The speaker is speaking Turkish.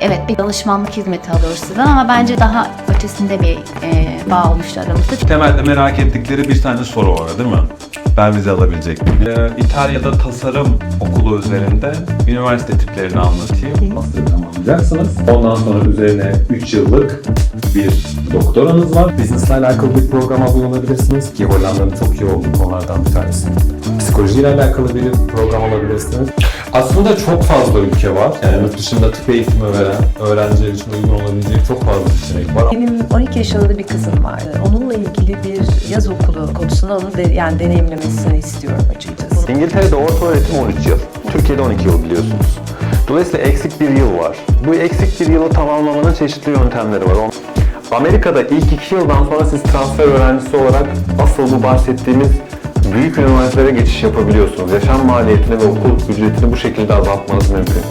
Evet bir danışmanlık hizmeti alıyoruz sizden ama bence daha ötesinde bir e, bağ oluştu aramızda. Temelde merak ettikleri bir tane soru var değil mi? Ben vize alabilecek miyim? Ee, İtalya'da tasarım okulu üzerinde üniversite tiplerini anlatayım. Master tamamlayacaksınız. Ondan sonra üzerine 3 yıllık bir doktoranız var. Business'la alakalı bir programa abone olabilirsiniz ki Hollanda'nın çok iyi olduğu konulardan bir tanesi. Psikolojiyle alakalı bir program alabilirsiniz. Aslında çok fazla ülke var. Yani yurt dışında tıp eğitimi veren öğrenciler için uygun olabileceği çok fazla seçenek var. Benim 12 yaşında da bir kızım var. Onunla ilgili bir yaz okulu konusunda onu de, yani deneyimlemesini istiyorum açıkçası. İngiltere'de orta öğretim 13 yıl. Türkiye'de 12 yıl biliyorsunuz. Dolayısıyla eksik bir yıl var. Bu eksik bir yılı tamamlamanın çeşitli yöntemleri var. Amerika'da ilk iki yıldan sonra siz transfer öğrencisi olarak asıl bu bahsettiğimiz büyük üniversitelere geçiş yapabiliyorsunuz. Yaşam maliyetini ve okul ücretini bu şekilde azaltmanız mümkün.